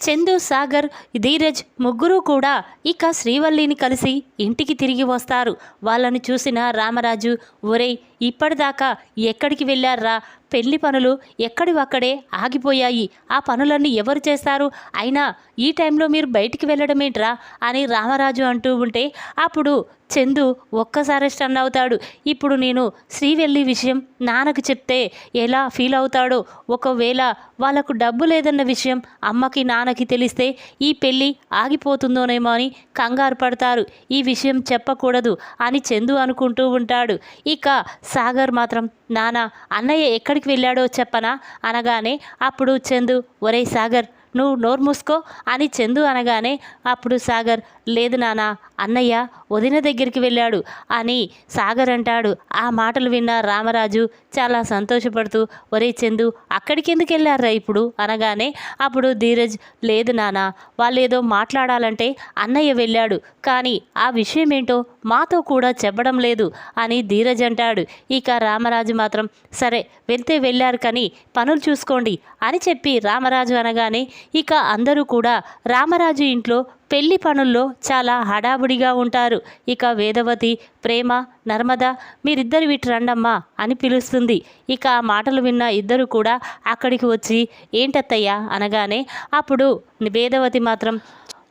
చందు సాగర్ ధీరజ్ ముగ్గురు కూడా ఇక శ్రీవల్లిని కలిసి ఇంటికి తిరిగి వస్తారు. వాళ్ళని చూసిన రామరాజు ఒరేయ్ ఇప్పటిదాకా ఎక్కడికి వెళ్ళారా పెళ్ళి పనులు ఎక్కడివక్కడే ఆగిపోయాయి. ఆ పనులన్నీ ఎవరు చేస్తారు? అయినా ఈ టైంలో మీరు బయటికి వెళ్ళడం ఏంట్రా అని రామరాజు అంటూ ఉంటే అప్పుడు చందు ఒక్కసారి స్టన్ అవుతాడు. ఇప్పుడు నేను శ్రీవెల్లి విషయం నాన్నకు చెప్తే ఎలా ఫీల్ అవుతాడో ఒకవేళ వాళ్ళకు డబ్బు లేదన్న విషయం అమ్మకి నాన్నకి తెలిస్తే ఈ పెళ్ళి ఆగిపోతుందోనేమో అని కంగారు పడతారు. ఈ విషయం చెప్పకూడదు అని చందు అనుకుంటూ ఉంటాడు. ఇక సాగర్ మాత్రం నాన్న అన్నయ్య ఎక్కడికి వెళ్ళాడో చెప్పనా? అనగానే అప్పుడు చందు ఒరే సాగర్ నువ్వు నోరు మూసుకో అని చందు అనగానే అప్పుడు సాగర్ లేదు నానా అన్నయ్య వదిన దగ్గరికి వెళ్ళాడు అని సాగర్ అంటాడు. ఆ మాటలు విన్న రామరాజు చాలా సంతోషపడుతూ ఒరే చందు అక్కడికి ఎందుకు వెళ్ళారా ఇప్పుడు? అనగానే అప్పుడు ధీరజ్ లేదు నానా వాళ్ళు ఏదో మాట్లాడాలంటే అన్నయ్య వెళ్ళాడు. కానీ ఆ విషయం ఏంటో మాతో కూడా చెప్పడం లేదు అని ధీరజ్ అంటాడు. ఇక రామరాజు మాత్రం సరే వెళ్తే వెళ్ళారు కానీ పనులు చూసుకోండి అని చెప్పి రామరాజు అనగానే ఇక అందరూ కూడా రామరాజు ఇంట్లో పెళ్ళి పనుల్లో చాలా హడావుడిగా ఉంటారు. ఇక వేదవతి ప్రేమ నర్మద మీరిద్దరు వీటి రండమ్మా అని పిలుస్తుంది. ఇక ఆ మాటలు విన్న ఇద్దరు కూడా అక్కడికి వచ్చి ఏంటత్తయ్యా? అనగానే అప్పుడు వేదవతి మాత్రం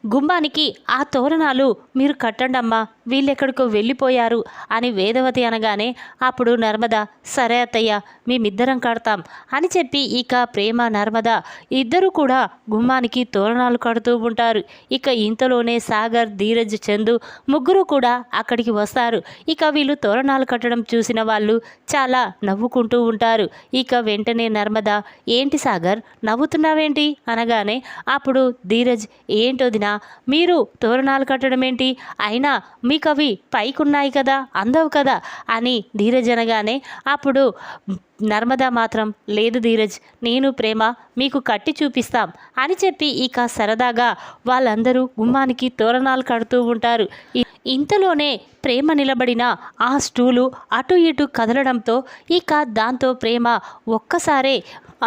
గుమ్మానికి ఆ తోరణాలు మీరు కట్టండమ్మా వీళ్ళెక్కడికో వెళ్ళిపోయారు అని వేదవతి అనగానే అప్పుడు నర్మద సరే అత్తయ్య మేమిద్దరం కడతాం అని చెప్పి ఇక ప్రేమ నర్మద ఇద్దరు కూడా గుమ్మానికి తోరణాలు కడుతూ ఉంటారు. ఇక ఇంతలోనే సాగర్ ధీరజ్ చందు ముగ్గురు కూడా అక్కడికి వస్తారు. ఇక వీళ్ళు తోరణాలు కట్టడం చూసిన వాళ్ళు చాలా నవ్వుకుంటూ ఉంటారు. ఇక వెంటనే నర్మద ఏంటి సాగర్ నవ్వుతున్నావేంటి? అనగానే అప్పుడు ధీరజ్ ఏంటోదినా మీరు తోరణాలు కట్టడం ఏంటి? అయినా మీకు అవి పైకున్నాయి కదా అందవు కదా అని ధీరజ్ అనగానే అప్పుడు నర్మదా మాత్రం లేదు ధీరజ్ నేను ప్రేమ మీకు కట్టి చూపిస్తాం అని చెప్పి ఇక సరదాగా వాళ్ళందరూ గుమ్మానికి తోరణాలు కడుతూ ఉంటారు. ఇంతలోనే ప్రేమ నిలబడిన ఆ స్టూలు అటు ఇటు కదలడంతో ఇక దాంతో ప్రేమ ఒక్కసారే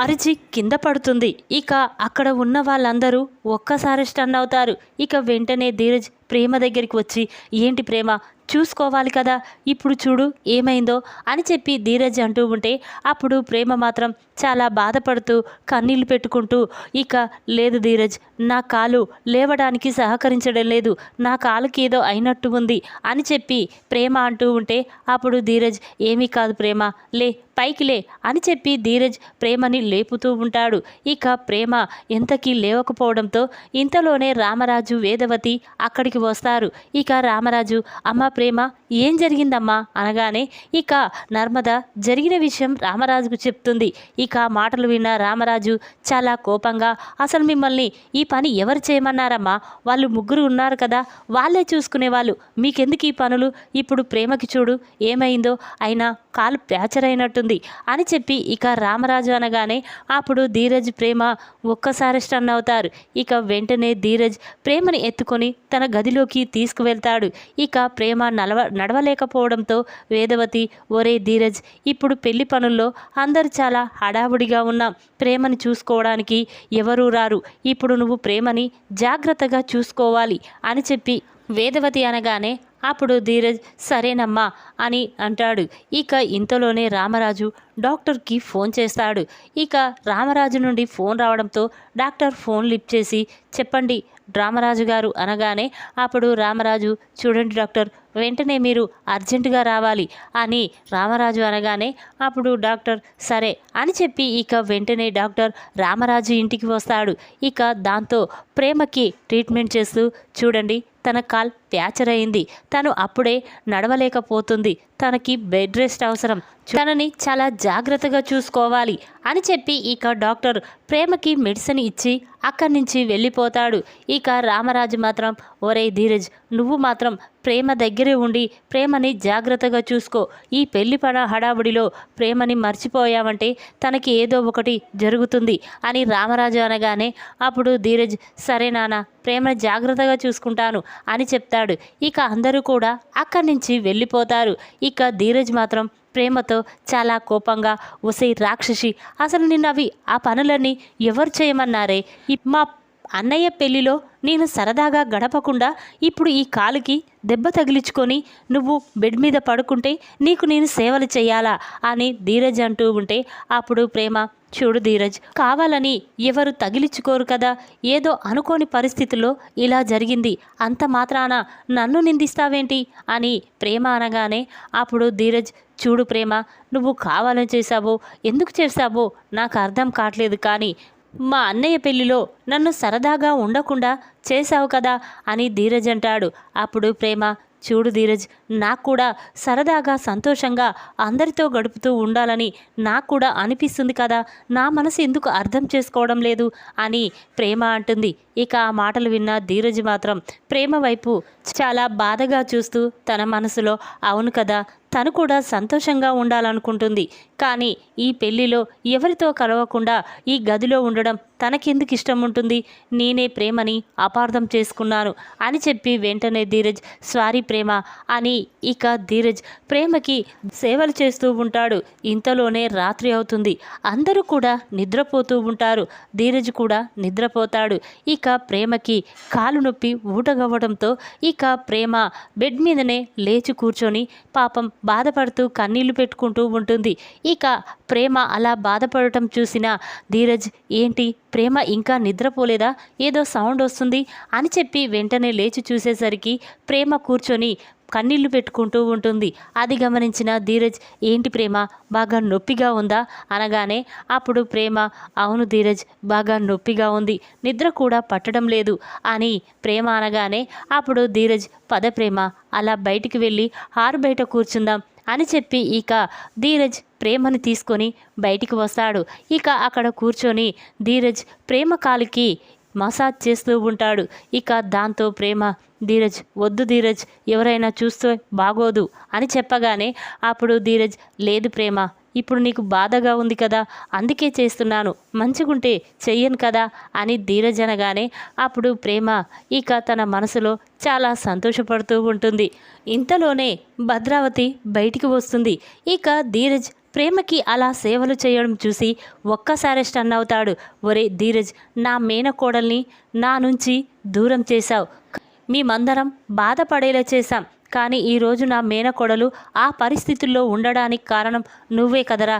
అరిచి కింద పడుతుంది. ఇక అక్కడ ఉన్న వాళ్ళందరూ ఒక్కసారి స్టన్ అవుతారు. ఇక వెంటనే ధీరజ్ ప్రేమ దగ్గరికి వచ్చి ఏంటి ప్రేమ? చూసుకోవాలి కదా. ఇప్పుడు చూడు ఏమైందో అని చెప్పి ధీరజ్ అంటూ ఉంటే అప్పుడు ప్రేమ మాత్రం చాలా బాధపడుతూ కన్నీళ్ళు పెట్టుకుంటూ ఇక లేదు ధీరజ్ నా కాలు లేవడానికి సహకరించడం లేదు. నా కాలుకి ఏదో అయినట్టు ఉంది అని చెప్పి ప్రేమ అంటూ ఉంటే అప్పుడు ధీరజ్ ఏమీ కాదు ప్రేమ. లే పైకి లే అని చెప్పి ధీరజ్ ప్రేమని లేపుతూ ఉంటాడు. ఇక ప్రేమ ఎంతకీ లేవకపోవడంతో ఇంతలోనే రామరాజు వేదవతి అక్కడికి వస్తారు. ఇక రామరాజు అమ్మ ప్రేమ ఏం జరిగిందమ్మా? అనగానే ఇక నర్మద జరిగిన విషయం రామరాజుకు చెప్తుంది. ఇక మాటలు విన్న రామరాజు చాలా కోపంగా అసలు మిమ్మల్ని ఈ పని ఎవరు చేయమన్నారమ్మా? వాళ్ళు ముగ్గురు ఉన్నారు కదా వాళ్ళే చూసుకునేవాళ్ళు మీకెందుకు ఈ పనులు? ఇప్పుడు ప్రేమకి చూడు ఏమైందో? అయినా కాలు ప్యాచర్ అయినట్టుంది. అని చెప్పి ఇక రామరాజు అనగానే అప్పుడు ధీరజ్ ప్రేమ ఒక్కసారి స్టన్ అవుతారు. ఇక వెంటనే ధీరజ్ ప్రేమని ఎత్తుకొని తన గదిలోకి తీసుకువెళ్తాడు. ఇక ప్రేమ నలవ నడవలేకపోవడంతో వేదవతి ఒరే ధీరజ్ ఇప్పుడు పెళ్ళి పనుల్లో అందరు చాలా హడావుడిగా ఉన్నాం. ప్రేమని చూసుకోవడానికి ఎవరూ రారు. ఇప్పుడు నువ్వు ప్రేమని జాగ్రత్తగా చూసుకోవాలి అని చెప్పి వేదవతి అనగానే అప్పుడు ధీరజ్ సరేనమ్మా అని అంటాడు. ఇక ఇంతలోనే రామరాజు డాక్టర్కి ఫోన్ చేస్తాడు. ఇక రామరాజు నుండి ఫోన్ రావడంతో డాక్టర్ ఫోన్ లిఫ్ట్ చేసి చెప్పండి రామరాజు గారు అనగానే అప్పుడు రామరాజు చూడండి డాక్టర్ వెంటనే మీరు అర్జెంటుగా రావాలి అని రామరాజు అనగానే అప్పుడు డాక్టర్ సరే అని చెప్పి ఇక వెంటనే డాక్టర్ రామరాజు ఇంటికి వస్తాడు. ఇక దాంతో ప్రేమకి ట్రీట్మెంట్ చేస్తూ చూడండి తన కాల్ ప్యాచర్ అయింది. తను అప్పుడే నడవలేకపోతుంది. తనకి బెడ్ రెస్ట్ అవసరం. తనని చాలా జాగ్రత్తగా చూసుకోవాలి అని చెప్పి ఇక డాక్టర్ ప్రేమకి మెడిసిన్ ఇచ్చి అక్కడి నుంచి వెళ్ళిపోతాడు. ఇక రామరాజు మాత్రం ఒరే ధీరజ్ నువ్వు మాత్రం ప్రేమ దగ్గరే ఉండి ప్రేమని జాగ్రత్తగా చూసుకో. ఈ పెళ్ళి పడ హడావుడిలో ప్రేమని మర్చిపోయావంటే తనకి ఏదో ఒకటి జరుగుతుంది అని రామరాజు అనగానే అప్పుడు ధీరజ్ సరే నాన్న ప్రేమను జాగ్రత్తగా చూసుకుంటాను అని చెప్తాడు. ఇక అందరూ కూడా అక్కడి నుంచి వెళ్ళిపోతారు. ఇక ధీరజ్ మాత్రం ప్రేమతో చాలా కోపంగా ఒసై రాక్షసి అసలు నిన్న అవి ఆ పనులన్నీ ఎవరు చేయమన్నారే? మా అన్నయ్య పెళ్ళిలో నేను సరదాగా గడపకుండా ఇప్పుడు ఈ కాలుకి దెబ్బ తగిలించుకొని నువ్వు బెడ్ మీద పడుకుంటే నీకు నేను సేవలు చేయాలా? అని ధీరజ్ అంటూ ఉంటే అప్పుడు ప్రేమ చూడు ధీరజ్ కావాలని ఎవరు తగిలించుకోరు కదా ఏదో అనుకోని పరిస్థితుల్లో ఇలా జరిగింది అంత మాత్రాన నన్ను నిందిస్తావేంటి? అని ప్రేమ అనగానే అప్పుడు ధీరజ్ చూడు ప్రేమ నువ్వు కావాలని చేశావో ఎందుకు చేశావో నాకు అర్థం కావట్లేదు కానీ మా అన్నయ్య పెళ్ళిలో నన్ను సరదాగా ఉండకుండా చేశావు కదా అని ధీరజ్ అంటాడు. అప్పుడు ప్రేమ చూడు ధీరజ్ నాకు కూడా సరదాగా సంతోషంగా అందరితో గడుపుతూ ఉండాలని నాకు కూడా అనిపిస్తుంది కదా నా మనసు ఎందుకు అర్థం చేసుకోవడం లేదు అని ప్రేమ అంటుంది. ఇక ఆ మాటలు విన్న ధీరజ్ మాత్రం ప్రేమ వైపు చాలా బాధగా చూస్తూ తన మనసులో అవును కదా తను కూడా సంతోషంగా ఉండాలనుకుంటుంది. కానీ ఈ పెళ్ళిలో ఎవరితో కలవకుండా ఈ గదిలో ఉండడం తనకెందుకు ఇష్టం ఉంటుంది? నేనే ప్రేమని అపార్థం చేసుకున్నాను అని చెప్పి వెంటనే ధీరజ్ స్వారీ ప్రేమ అని ఇక ధీరజ్ ప్రేమకి సేవలు చేస్తూ ఉంటాడు. ఇంతలోనే రాత్రి అవుతుంది. అందరూ కూడా నిద్రపోతూ ఉంటారు. ధీరజ్ కూడా నిద్రపోతాడు. ఇక ప్రేమకి కాలు నొప్పి ఊటగవ్వడంతో ఇక ప్రేమ బెడ్ మీదనే లేచి కూర్చొని పాపం బాధపడుతూ కన్నీళ్ళు పెట్టుకుంటూ ఉంటుంది. ఇక ప్రేమ అలా బాధపడటం చూసిన ధీరజ్ ఏంటి ప్రేమ ఇంకా నిద్రపోలేదా? ఏదో సౌండ్ వస్తుంది అని చెప్పి వెంటనే లేచి చూసేసరికి ప్రేమ కూర్చొని కన్నీళ్ళు పెట్టుకుంటూ ఉంటుంది. అది గమనించిన ధీరజ్ ఏంటి ప్రేమ? బాగా నొప్పిగా ఉందా? అనగానే అప్పుడు ప్రేమ అవును ధీరజ్ బాగా నొప్పిగా ఉంది. నిద్ర కూడా పట్టడం లేదు అని ప్రేమ అనగానే అప్పుడు ధీరజ్ పద ప్రేమ అలా బయటికి వెళ్ళి ఆరు బయట కూర్చుందాం అని చెప్పి ఇక ధీరజ్ ప్రేమని తీసుకొని బయటికి వస్తాడు. ఇక అక్కడ కూర్చొని ధీరజ్ ప్రేమ కాలికి మసాజ్ చేస్తూ ఉంటాడు. ఇక దాంతో ప్రేమ ధీరజ్ వద్దు ధీరజ్ ఎవరైనా చూస్తే బాగోదు అని చెప్పగానే అప్పుడు ధీరజ్ లేదు ప్రేమ ఇప్పుడు నీకు బాధగా ఉంది కదా అందుకే చేస్తున్నాను మంచిగుంటే చెయ్యను కదా అని ధీరజ్ అనగానే అప్పుడు ప్రేమ ఇక తన మనసులో చాలా సంతోషపడుతూ ఉంటుంది. ఇంతలోనే భద్రావతి బయటికి వస్తుంది. ఇక ధీరజ్ ప్రేమకి అలా సేవలు చేయడం చూసి ఒక్కసారి స్టన్ అవుతాడు. ఒరే ధీరజ్ నా మేనకోడల్ని నా నుంచి దూరం చేశావు. మేమందరం బాధపడేలా చేశాం. కానీ ఈరోజు నా మేనకోడలు ఆ పరిస్థితుల్లో ఉండడానికి కారణం నువ్వే కదరా.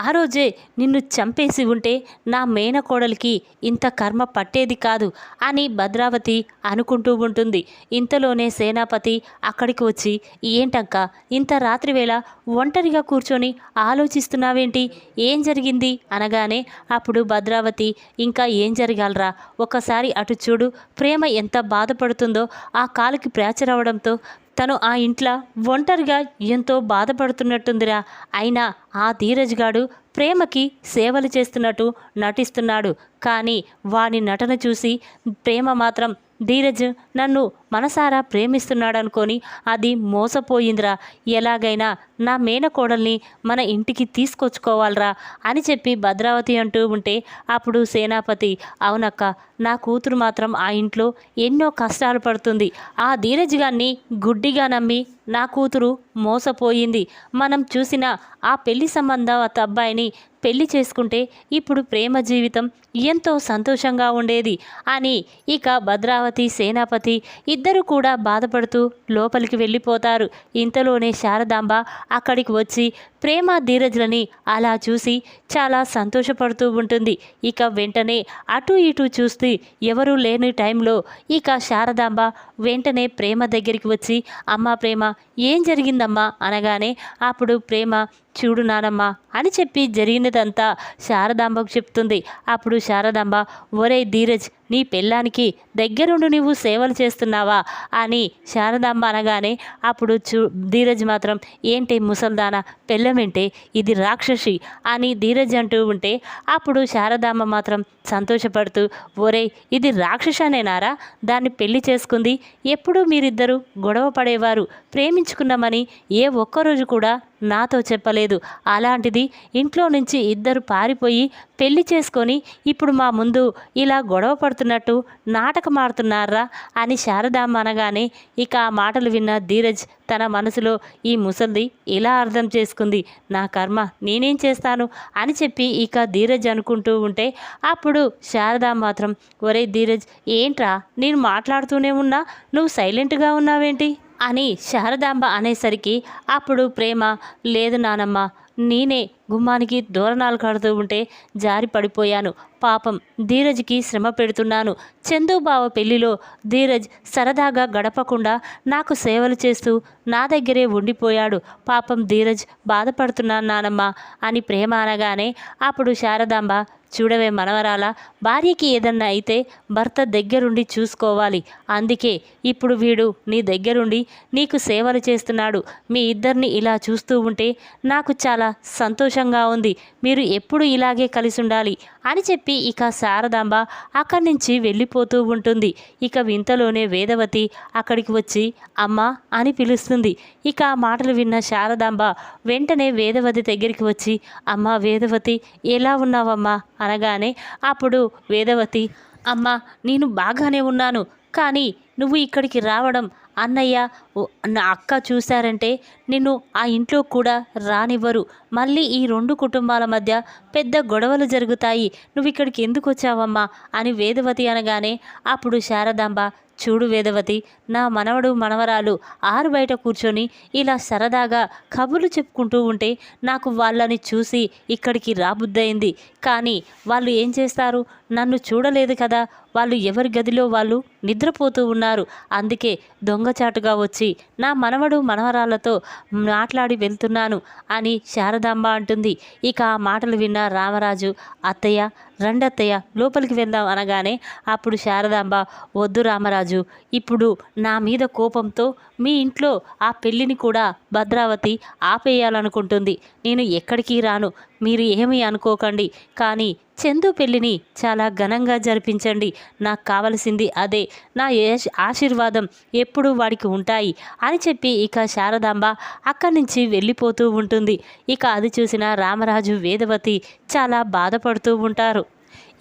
ఆ రోజే నిన్ను చంపేసి ఉంటే నా మేనకోడలికి ఇంత కర్మ పట్టేది కాదు అని భద్రావతి అనుకుంటూ ఉంటుంది. ఇంతలోనే సేనాపతి అక్కడికి వచ్చి ఏంటంక ఇంత రాత్రివేళ ఒంటరిగా కూర్చొని ఆలోచిస్తున్నావేంటి? ఏం జరిగింది? అనగానే అప్పుడు భద్రావతి ఇంకా ఏం జరగాలరా? ఒకసారి అటు చూడు ప్రేమ ఎంత బాధపడుతుందో ఆ కాలుకి ఫ్రాక్చర్ అవడంతో తను ఆ ఇంట్లో ఒంటరిగా ఎంతో బాధపడుతున్నట్టుందిరా. అయినా ఆ ధీరజ్ గాడు ప్రేమకి సేవలు చేస్తున్నట్టు నటిస్తున్నాడు. కానీ వాని నటన చూసి ప్రేమ మాత్రం ధీరజ్ నన్ను మనసారా ప్రేమిస్తున్నాడనుకొని అది మోసపోయిందిరా. ఎలాగైనా నా మేనకోడల్ని మన ఇంటికి తీసుకొచ్చుకోవాలరా అని చెప్పి భద్రావతి అంటూ ఉంటే అప్పుడు సేనాపతి అవునక్క నా కూతురు మాత్రం ఆ ఇంట్లో ఎన్నో కష్టాలు పడుతుంది. ఆ ధీరజ్గాన్ని గుడ్డిగా నమ్మి నా కూతురు మోసపోయింది. మనం చూసిన ఆ పెళ్ళి సంబంధం అబ్బాయిని పెళ్ళి చేసుకుంటే ఇప్పుడు ప్రేమ జీవితం ఎంతో సంతోషంగా ఉండేది అని ఇక భద్రావతి సేనాపతి ఇద్దరు కూడా బాధపడుతూ లోపలికి వెళ్ళిపోతారు. ఇంతలోనే శారదాంబ అక్కడికి వచ్చి ప్రేమ ధీరజ్లని అలా చూసి చాలా సంతోషపడుతూ ఉంటుంది. ఇక వెంటనే అటు ఇటు చూస్తూ ఎవరూ లేని టైంలో ఇక శారదాంబ వెంటనే ప్రేమ దగ్గరికి వచ్చి అమ్మ ప్రేమ ఏం జరిగిందమ్మా? అనగానే అప్పుడు ప్రేమ చూడు నానమ్మ అని చెప్పి జరిగినదంతా శారదాంబకు చెప్తుంది. అప్పుడు శారదాంబ ఒరే ధీరజ్ నీ పెళ్ళానికి దగ్గరుండి నువ్వు సేవలు చేస్తున్నావా? అని శారదాంబ అనగానే అప్పుడు చూ ధీరజ్ మాత్రం ఏంటి ముసల్దాన పెళ్ళమేంటే ఇది రాక్షసి అని ధీరజ్ అంటూ ఉంటే అప్పుడు శారదాంబ మాత్రం సంతోషపడుతూ ఒరే ఇది రాక్షసనేనారా? దాన్ని పెళ్ళి చేసుకుంది ఎప్పుడూ మీరిద్దరూ గొడవ పడేవారు ప్రేమించుకున్నామని ఏ ఒక్కరోజు కూడా నాతో చెప్పలేదు. అలాంటిది ఇంట్లో నుంచి ఇద్దరు పారిపోయి పెళ్ళి చేసుకొని ఇప్పుడు మా ముందు ఇలా గొడవ పడుతున్నట్టు నాటకమాడుతున్నారా అని శారదామ్మ అనగానే ఇక ఆ మాటలు విన్న ధీరజ్ తన మనసులో ఈ ముసల్ది ఇలా అర్థం చేసుకుంది. నా కర్మ నేనేం చేస్తాను అని చెప్పి ఇక ధీరజ్ అనుకుంటూ ఉంటే అప్పుడు శారద మాత్రం ఒరే ధీరజ్ ఏంట్రా? నేను మాట్లాడుతూనే ఉన్నా. నువ్వు సైలెంట్గా ఉన్నావేంటి? అని శారదాంబ అనేసరికి అప్పుడు ప్రేమ లేదు నానమ్మ. నేనే గుమ్మానికి దూరణాలు కడుతూ ఉంటే జారి పడిపోయాను. పాపం ధీరజ్కి శ్రమ పెడుతున్నాను. చందుబావ పెళ్ళిలో ధీరజ్ సరదాగా గడపకుండా నాకు సేవలు చేస్తూ నా దగ్గరే ఉండిపోయాడు. పాపం ధీరజ్ బాధపడుతున్నాను నానమ్మ అని ప్రేమ అనగానే అప్పుడు శారదాంబ చూడవే మనవరాల భార్యకి ఏదన్నా అయితే భర్త దగ్గరుండి చూసుకోవాలి. అందుకే ఇప్పుడు వీడు నీ దగ్గరుండి నీకు సేవలు చేస్తున్నాడు. మీ ఇద్దరిని ఇలా చూస్తూ ఉంటే నాకు చాలా సంతోషంగా ఉంది. మీరు ఎప్పుడు ఇలాగే కలిసి ఉండాలి అని చెప్పి ఇక శారదాంబ అక్కడి నుంచి వెళ్ళిపోతూ ఉంటుంది. ఇక వింతలోనే వేదవతి అక్కడికి వచ్చి అమ్మ అని పిలుస్తుంది. ఇక ఆ మాటలు విన్న శారదాంబ వెంటనే వేదవతి దగ్గరికి వచ్చి అమ్మ వేదవతి ఎలా ఉన్నావమ్మా? అనగానే అప్పుడు వేదవతి అమ్మ నేను బాగానే ఉన్నాను కానీ నువ్వు ఇక్కడికి రావడం అన్నయ్య నా అక్క చూశారంటే నిన్ను ఆ ఇంట్లో కూడా రానివ్వరు. మళ్ళీ ఈ రెండు కుటుంబాల మధ్య పెద్ద గొడవలు జరుగుతాయి. నువ్వు ఇక్కడికి ఎందుకు వచ్చావమ్మా? అని వేదవతి అనగానే అప్పుడు శారదాంబ చూడు వేదవతి నా మనవడు మనవరాలు ఆరు బయట కూర్చొని ఇలా సరదాగా కబుర్లు చెప్పుకుంటూ ఉంటే నాకు వాళ్ళని చూసి ఇక్కడికి రాబుద్దయింది. కానీ వాళ్ళు ఏం చేస్తారు? నన్ను చూడలేదు కదా. వాళ్ళు ఎవరి గదిలో వాళ్ళు? నిద్రపోతూ ఉన్నారు. అందుకే దొంగచాటుగా వచ్చి నా మనవడు మనవరాలతో మాట్లాడి వెళ్తున్నాను అని శారదాంబ అంటుంది. ఇక ఆ మాటలు విన్న రామరాజు అత్తయ్య రెండత్తయ్య లోపలికి వెళ్దాం అనగానే అప్పుడు శారదాంబ వద్దు రామరాజు ఇప్పుడు నా మీద కోపంతో మీ ఇంట్లో ఆ పెళ్ళిని కూడా భద్రావతి ఆపేయాలనుకుంటుంది. నేను ఎక్కడికి రాను మీరు ఏమీ అనుకోకండి. కానీ చందు పెళ్ళిని చాలా ఘనంగా జరిపించండి. నాకు కావలసింది అదే. నా ఆశీర్వాదం ఎప్పుడు వాడికి ఉంటాయి అని చెప్పి ఇక శారదాంబ అక్కడి నుంచి వెళ్ళిపోతూ ఉంటుంది. ఇక అది చూసిన రామరాజు వేదవతి చాలా బాధపడుతూ ఉంటారు.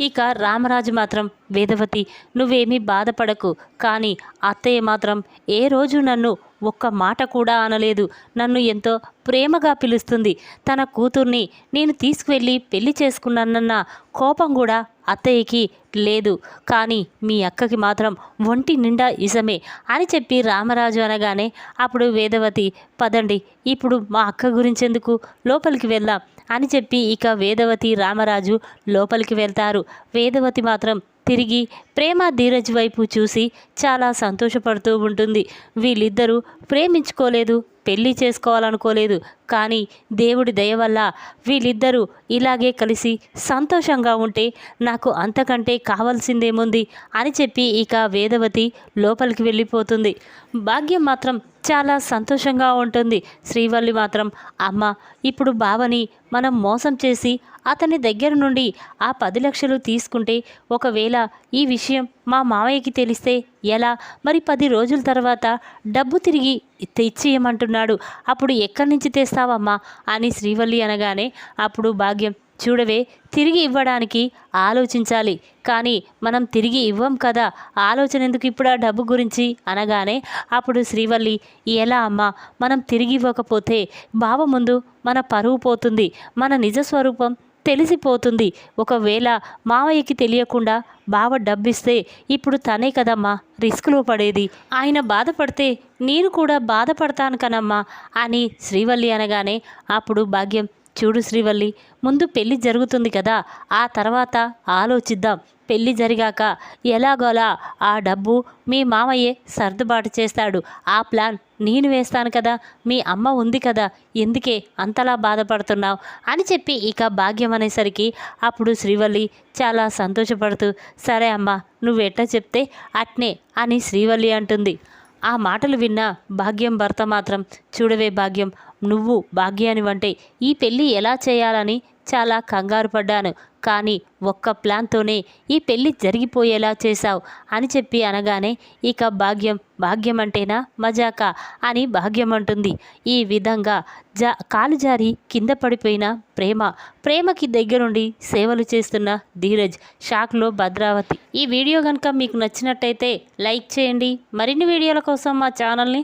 ఇక రామరాజు మాత్రం వేదవతి నువ్వేమీ బాధపడకు. కానీ అత్తయ్య మాత్రం ఏ రోజు నన్ను ఒక్క మాట కూడా అనలేదు. నన్ను ఎంతో ప్రేమగా పిలుస్తుంది. తన కూతుర్ని నేను తీసుకువెళ్ళి పెళ్ళి చేసుకున్నానన్న కోపం కూడా అత్తయ్యకి లేదు. కానీ మీ అక్కకి మాత్రం ఒంటి నిండా ఇసమే అని చెప్పి రామరాజు అనగానే అప్పుడు వేదవతి పదండి. ఇప్పుడు మా అక్క గురించెందుకు లోపలికి వెళ్దాం అని చెప్పి ఇక వేదవతి రామరాజు లోపలికి వెళ్తారు. వేదవతి మాత్రం తిరిగి ప్రేమ ధీరజ్ వైపు చూసి చాలా సంతోషపడుతూ ఉంటుంది. వీళ్ళిద్దరూ ప్రేమించుకోలేదు పెళ్ళి చేసుకోవాలనుకోలేదు. కానీ దేవుడి దయ వల్ల వీళ్ళిద్దరూ ఇలాగే కలిసి సంతోషంగా ఉంటే నాకు అంతకంటే కావాల్సిందేముంది అని చెప్పి ఇక వేదవతి లోపలికి వెళ్ళిపోతుంది. భాగ్యం మాత్రం చాలా సంతోషంగా ఉంటుంది. శ్రీవల్లి మాత్రం అమ్మ ఇప్పుడు బావని మనం మోసం చేసి అతని దగ్గర నుండి ఆ పది లక్షలు తీసుకుంటే ఒకవేళ ఈ విషయం మా మామయ్యకి తెలిస్తే ఎలా? మరి పది రోజుల తర్వాత డబ్బు తిరిగి తెచ్చియమంటున్నాడు. అప్పుడు ఎక్కడి నుంచి తెస్తావమ్మా? అని శ్రీవల్లి అనగానే అప్పుడు భాగ్యం చూడవే తిరిగి ఇవ్వడానికి ఆలోచించాలి. కానీ మనం తిరిగి ఇవ్వం కదా ఆలోచన ఎందుకు ఇప్పుడు ఆ డబ్బు గురించి? అనగానే అప్పుడు శ్రీవల్లి ఎలా అమ్మా? మనం తిరిగి ఇవ్వకపోతే బావ ముందు మన పరువు పోతుంది. మన నిజ స్వరూపం తెలిసిపోతుంది. ఒకవేళ మావయ్యకి తెలియకుండా బావ డబ్బిస్తే ఇప్పుడు తనే కదమ్మా రిస్క్లో పడేది. ఆయన బాధపడితే నేను కూడా బాధపడతాను కనమ్మా అని శ్రీవల్లి అనగానే అప్పుడు భాగ్యం చూడు శ్రీవల్లి ముందు పెళ్ళి జరుగుతుంది కదా ఆ తర్వాత ఆలోచిద్దాం. పెళ్ళి జరిగాక ఎలాగోలా ఆ డబ్బు మీ మామయ్యే సర్దుబాటు చేస్తాడు. ఆ ప్లాన్ నేను వేస్తాను కదా మీ అమ్మ ఉంది కదా ఎందుకే అంతలా బాధపడుతున్నావు? అని చెప్పి ఇక భాగ్యం అనేసరికి అప్పుడు శ్రీవల్లి చాలా సంతోషపడుతూ సరే అమ్మా నువ్వెట్లా చెప్తే అట్నే అని శ్రీవల్లి అంటుంది. ఆ మాటలు విన్న భాగ్యం భర్త మాత్రం చూడవే భాగ్యం నువ్వు భాగ్యాని వంటే ఈ పెళ్ళి ఎలా చేయాలని చాలా కంగారు పడ్డాను. కానీ ఒక్క ప్లాన్తోనే ఈ పెళ్ళి జరిగిపోయేలా చేశావు అని చెప్పి అనగానే ఇక భాగ్యం భాగ్యం అంటేనా మజాకా అని భాగ్యం అంటుంది ఈ విధంగా జా కాలు జారి కింద పడిపోయిన ప్రేమ ప్రేమకి దగ్గరుండి సేవలు చేస్తున్న ధీరజ్ షాక్లో భద్రావతి. ఈ వీడియో కనుక మీకు నచ్చినట్టయితే లైక్ చేయండి. మరిన్ని వీడియోల కోసం మా ఛానల్ని